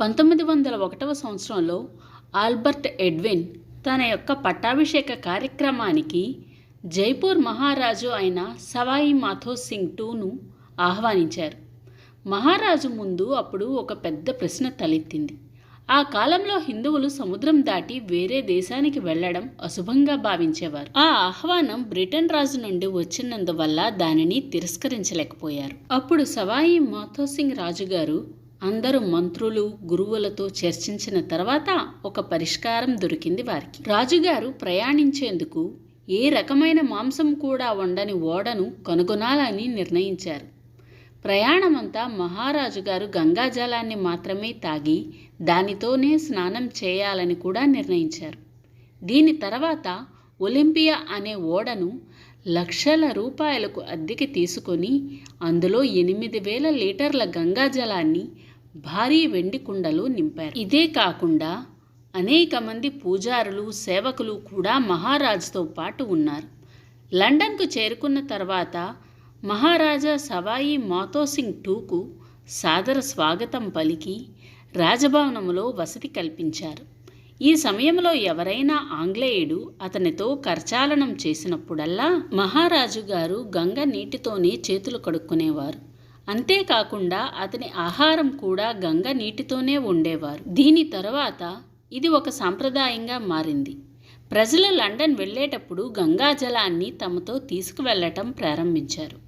పంతొమ్మిది వందల ఒకటవ సంవత్సరంలో ఆల్బర్ట్ ఎడ్విన్ తన యొక్క పట్టాభిషేక కార్యక్రమానికి జైపూర్ మహారాజు అయిన సవాయి మాథో సింగ్ టూను ఆహ్వానించారు. మహారాజు ముందు అప్పుడు ఒక పెద్ద ప్రశ్న తలెత్తింది. ఆ కాలంలో హిందువులు సముద్రం దాటి వేరే దేశానికి వెళ్ళడం అశుభంగా భావించేవారు. ఆ ఆహ్వానం బ్రిటన్ రాజు నుండి వచ్చినందువల్ల దానిని తిరస్కరించలేకపోయారు. అప్పుడు సవాయి మాథోసింగ్ రాజుగారు అందరూ మంత్రులు గురువులతో చర్చించిన తర్వాత ఒక పరిష్కారం దొరికింది వారికి. రాజుగారు ప్రయాణించేందుకు ఏ రకమైన మాంసం కూడా వండని ఓడను కనుగొనాలని నిర్ణయించారు. ప్రయాణమంతా మహారాజు గారు గంగాజలాన్ని మాత్రమే తాగి దానితోనే స్నానం చేయాలని కూడా నిర్ణయించారు. దీని తర్వాత ఒలింపియా అనే ఓడను లక్షల రూపాయలకు అద్దెకి తీసుకొని అందులో ఎనిమిది వేల లీటర్ల గంగాజలాన్ని భారీ వెండి కుండలు నింపారు. ఇదే కాకుండా అనేక మంది పూజారులు సేవకులు కూడా మహారాజుతో పాటు ఉన్నారు. లండన్కు చేరుకున్న తర్వాత మహారాజా సవాయి మాతోసింగ్ టూకు సాదర స్వాగతం పలికి రాజభవనంలో వసతి కల్పించారు. ఈ సమయంలో ఎవరైనా ఆంగ్లేయుడు అతనితో కరచాలనం చేసినప్పుడల్లా మహారాజు గారు గంగ నీటితోనే చేతులు కడుక్కునేవారు. అంతేకాకుండా అతని ఆహారం కూడా గంగ నీటితోనే ఉండేవారు. దీని తర్వాత ఇది ఒక సాంప్రదాయంగా మారింది. ప్రజలు లండన్ వెళ్ళేటప్పుడు గంగాజలాన్ని తమతో తీసుకువెళ్ళటం ప్రారంభించారు.